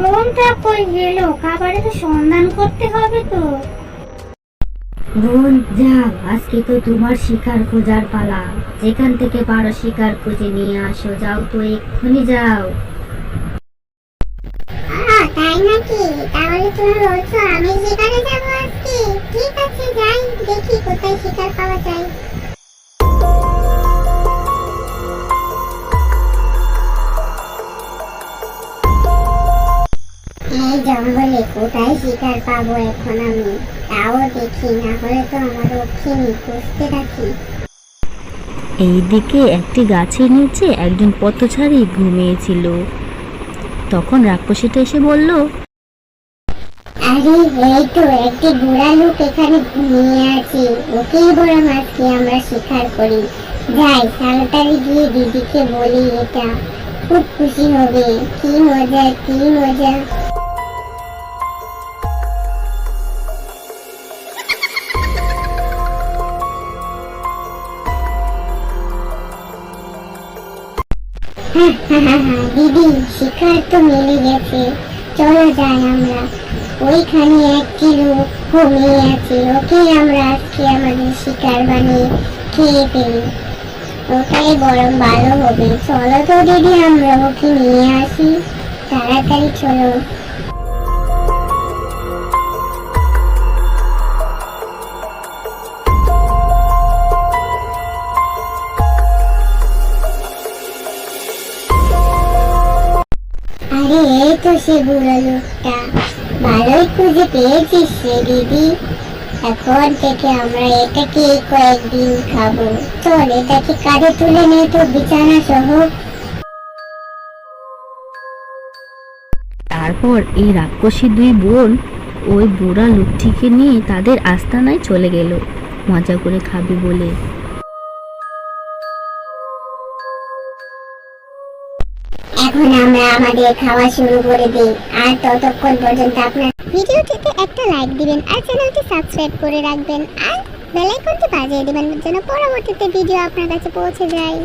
বোনটা কই গেল? খাবারে তো সন্ধান করতে হবে তো। বোন, যাও, আজকে তো তোমার শিকার খোঁজার পালা। যেখান থেকে পারো শিকার খুঁজে নিয়ে আসো, যাও তো এক্ষুনি যাও। তাই নাকি? তাহলে তুমি বলছো আমি শিকারে যাব আজকে। ঠিক আছে, যাই, দেখি কোথায় শিকার পাওয়া যায়। এই জঙ্গলে কোথায় শিকার পাবো এখন আমি। তাও দেখি না হলে তো আমার রক্ষিণী খুঁজতে রাখি এইদিকে একটি গাছের নিচে একজন পথচারী ঘুমিয়েছিল। তখন রাক্ষসীটা এসে বলল আরে এই তো একটি বুড়া লোক এখানে ঘুমিয়ে আছে। ওকেই বরং আজকে আমরা শিকার করি। যাই তাড়াতাড়ি গিয়ে দিদিকে বলি এটা। খুব খুশি হবে। কি মজা কি মজা। দিদি শিকার তো মিলে গেছে। চলো যাই আমরা। ওইখানে একটি লোক ঘুমিয়ে আছে। ওকে আমরা আজকে আমাদের শিকার বানিয়ে খেয়ে ফেলি। ওটাই বরং ভালো হবে। চলো তো দিদি, আমরা ওকে নিয়ে আসি। তাড়াতাড়ি চলো। আরে এই তো সে বুড়ো লোকটা ভালোই খুঁজে পেয়েছিস দিদি। এখন থেকে আমরা এটাকে কয়েকদিন খাব। চল, এটাকে কাঁধে তুলে তো বিছানা সহ। তারপর এই রাক্ষসী দুই বোন ওই বুড়া লোকটিকে নিয়ে তাদের আস্তানায় চলে গেল। মজা করে খাবে বলে। এখন আমরা আমাদের খাওয়া শুরু করে দিই। আর ততক্ষণ পর্যন্ত আপনার ভিডিওটিতে একটা লাইক দিবেন আর চ্যানেলটি সাবস্ক্রাইব করে রাখবেন। আর বেল আইকনটি বাজিয়ে দিবেন যেন পরবর্তীতে ভিডিও আপনার কাছে পৌঁছে যায়।